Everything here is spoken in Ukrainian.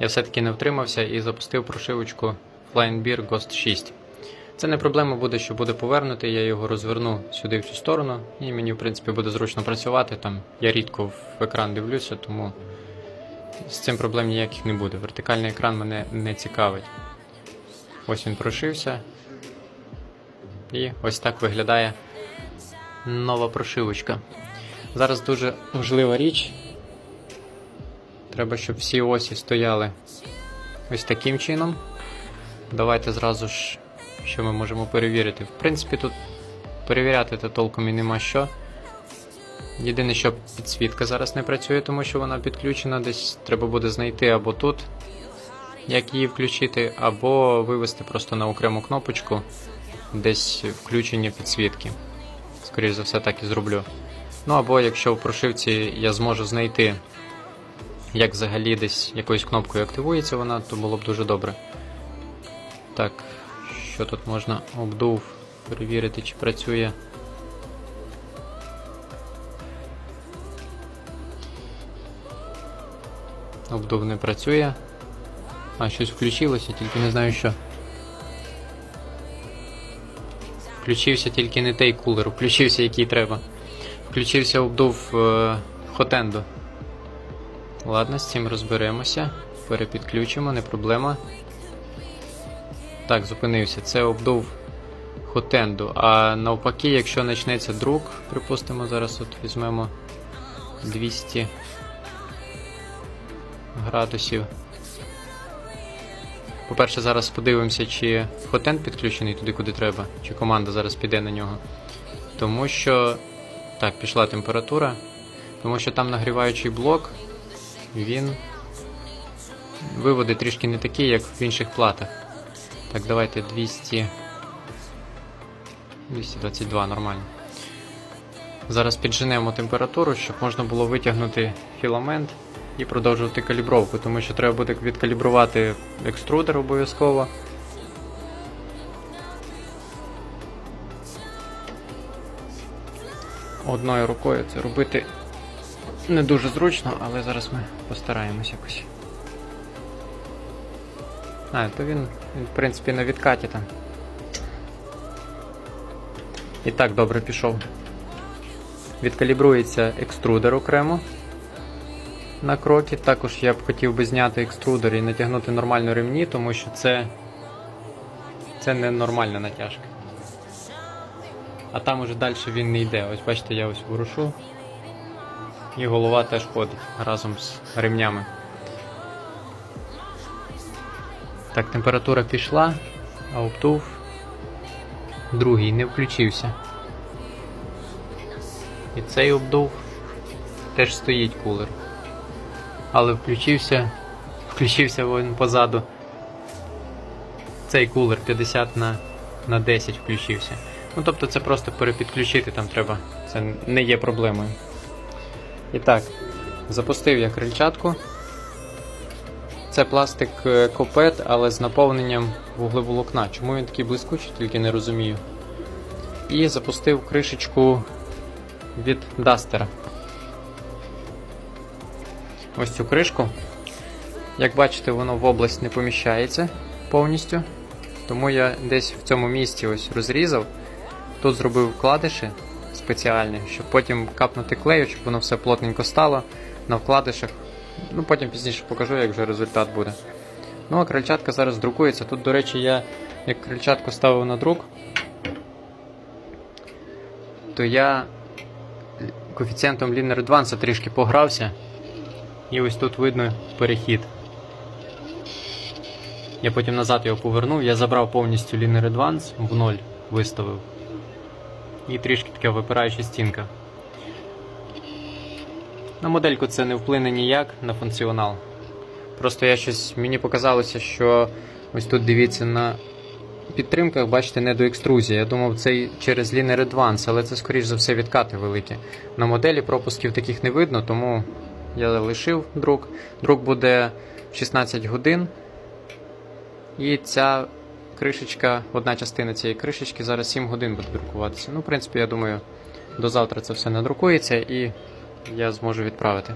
я все-таки не втримався і запустив прошивочку FlyingBear Ghost 6. Це не проблема буде, що буде повернути, я його розверну сюди в цю сторону, і мені, в принципі, буде зручно працювати. Там я рідко в екран дивлюся, тому з цим проблем ніяких не буде. Вертикальний екран мене не цікавить. Ось він прошився. І ось так виглядає нова прошивочка. Зараз дуже важлива річ. Треба, щоб всі осі стояли ось таким чином. Давайте зразу ж, що ми можемо перевірити. В принципі, тут перевіряти то толком і нема що. Єдине, що підсвітка зараз не працює, тому що вона підключена, десь треба буде знайти або тут, як її включити, або вивести просто на окрему кнопочку десь включення підсвітки. Скоріше за все, так і зроблю. Ну або якщо в прошивці я зможу знайти, як взагалі десь якоюсь кнопкою активується вона, то було б дуже добре. Так, що тут можна обдув перевірити, чи працює. Обдув не працює. А, щось включилося, тільки не знаю що. Включився тільки не той кулер, включився який треба. Включився обдув е, Хотенду. Ладно, з цим розберемося. Перепідключимо, не проблема. Так, зупинився. Це обдув Хотенду. А навпаки, якщо почнеться друк, припустимо, зараз от візьмемо 200 градусів. По-перше, зараз подивимося, чи хотент підключений туди, куди треба, чи команда зараз піде на нього. Тому що. Так, пішла температура. Тому що там нагріваючий блок, він виводи трішки не такі, як в інших платах. Так, давайте 200. 222, нормально. Зараз підженемо температуру, щоб можна було витягнути філамент і продовжувати калібровку, тому що треба буде відкалібрувати екструдер обов'язково. Одною рукою це робити не дуже зручно, але зараз ми постараємось якось. А, то він, в принципі, на відкаті там. І так добре пішов. Відкалібрується екструдер окремо на кроки. Також я б хотів би зняти екструдер і натягнути нормально ремні, тому що це, це не нормальна натяжка. А там уже далі він не йде. Ось бачите, я ось ворушу. І голова теж ходить разом з ремнями. Так, температура пішла, а обтув другий не включився. І цей обдув теж стоїть кулер. Але включився, включився він позаду. Цей кулер 50 на, на 10 включився. Ну тобто це просто перепідключити там треба. Це не є проблемою. І так, запустив я крильчатку. Це пластик е, копет, але з наповненням вуглеволокна. Чому він такий блискучий, тільки не розумію. І запустив кришечку від дастера. Ось цю кришку. Як бачите, воно в область не поміщається повністю. Тому я десь в цьому місці ось розрізав. Тут зробив вкладиші спеціальні, щоб потім капнути клею, щоб воно все плотненько стало на вкладишах. Ну, потім пізніше покажу, як вже результат буде. Ну, а крильчатка зараз друкується. Тут, до речі, я як крильчатку ставив на друк, то я коефіцієнтом Linear Advance трішки погрався. І ось тут видно перехід. Я потім назад його повернув, я забрав повністю Linear Advance в ноль виставив. І трішки така випираюча стінка. На модельку це не вплине ніяк на функціонал. Просто я щось, мені показалося, що ось тут дивіться на підтримках, бачите, не до екструзії. Я думав, це через Linear Advance, але це, скоріш за все, відкати великі. На моделі пропусків таких не видно, тому я лишив друк. Друк буде 16 годин. І ця кришечка, одна частина цієї кришечки зараз 7 годин буде друкуватися. Ну, в принципі, я думаю, до завтра це все надрукується і я зможу відправити.